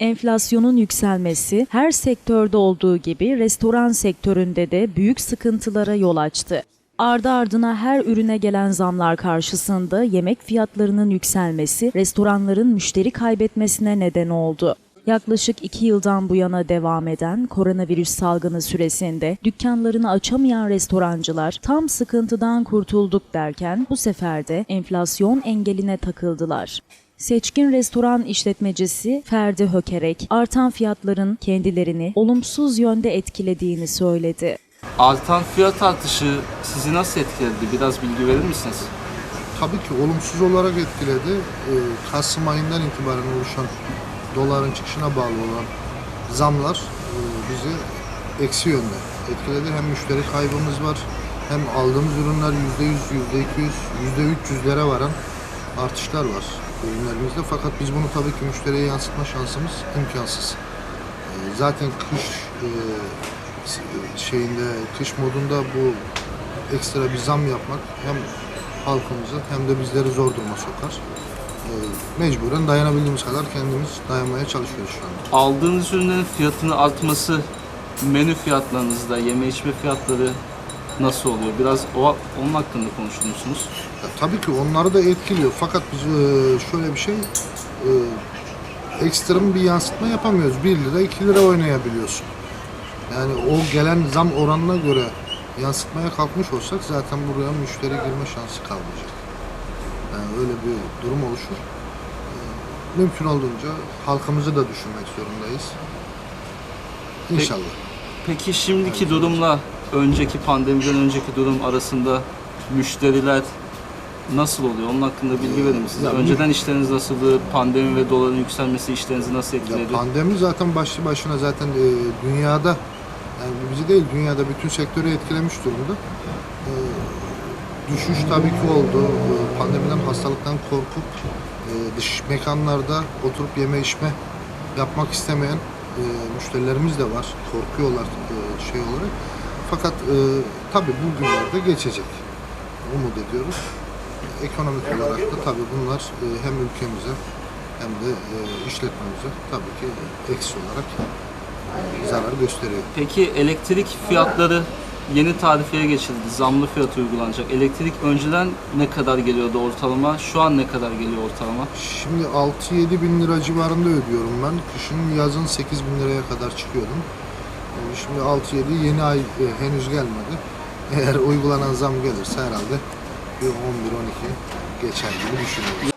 Enflasyonun yükselmesi her sektörde olduğu gibi restoran sektöründe de büyük sıkıntılara yol açtı. Ardı ardına her ürüne gelen zamlar karşısında yemek fiyatlarının yükselmesi restoranların müşteri kaybetmesine neden oldu. Yaklaşık iki yıldan bu yana devam eden koronavirüs salgını süresinde dükkanlarını açamayan restorancılar tam sıkıntıdan kurtulduk derken bu sefer de enflasyon engeline takıldılar. Seçkin restoran işletmecisi Ferdi Hökerek, artan fiyatların kendilerini olumsuz yönde etkilediğini söyledi. Artan fiyat artışı sizi nasıl etkiledi? Biraz bilgi verir misiniz? Tabii ki olumsuz olarak etkiledi. Ee, Kasım ayından itibaren oluşan doların çıkışına bağlı olan zamlar e, bizi eksi yönde etkiledi. Hem müşteri kaybımız var hem aldığımız ürünler %100, %200, %300'lere varan artışlar var ürünlerimizde. Fakat biz bunu tabii ki müşteriye yansıtma şansımız imkansız. Ee, Zaten kış e, şeyinde, kış modunda bu ekstra bir zam yapmak hem halkımızı hem de bizleri zor duruma sokar. Ee, Mecburen dayanabildiğimiz kadar kendimiz dayanmaya çalışıyoruz şu anda. Aldığınız ürünlerin fiyatını artması menü fiyatlarınızda, yeme içme fiyatları nasıl oluyor? Biraz o, onun hakkında konuşur musunuz? Ya, tabii ki onları da etkiliyor fakat biz e, şöyle bir şey e, ekstrem bir yansıtma yapamıyoruz. 1 lira 2 lira oynayabiliyorsun. Yani o gelen zam oranına göre yansıtmaya kalkmış olsak zaten buraya müşteri girme şansı kalmayacak. Yani öyle bir durum oluşur. E, Mümkün olduğunca halkımızı da düşünmek zorundayız. İnşallah. Peki şimdiki durumla önceki pandemiden önceki durum arasında müşteriler nasıl oluyor? Onun hakkında bilgi verir misiniz? Ya, Önceden işleriniz nasıldı? Pandemi ve doların yükselmesi işlerinizi nasıl Ya etkiledi? pandemi zaten başlı başına zaten e, dünyada yani bizi değil dünyada bütün sektörü etkilemiş durumda. E, düşüş tabii ki oldu. E, pandemiden hastalıktan korkup e, dış mekanlarda oturup yeme içme yapmak istemeyen e, müşterilerimiz de var. Korkuyorlar e, şey olarak. Fakat e, tabii bu günlerde geçecek. Umut ediyoruz. Ekonomik olarak da tabii bunlar e, hem ülkemize hem de e, işletmemize tabii ki eksi olarak zarar gösteriyor. Peki elektrik fiyatları yeni tarifeye geçildi. Zamlı fiyat uygulanacak. Elektrik önceden ne kadar geliyordu ortalama? Şu an ne kadar geliyor ortalama? Şimdi 6-7 bin lira civarında ödüyorum ben. Kışın yazın 8 bin liraya kadar çıkıyordum. E, Şimdi 6-7 yeni ay e, henüz gelmedi. Eğer uygulanan zam gelirse herhalde bir 11-12 geçer gibi düşünüyorum.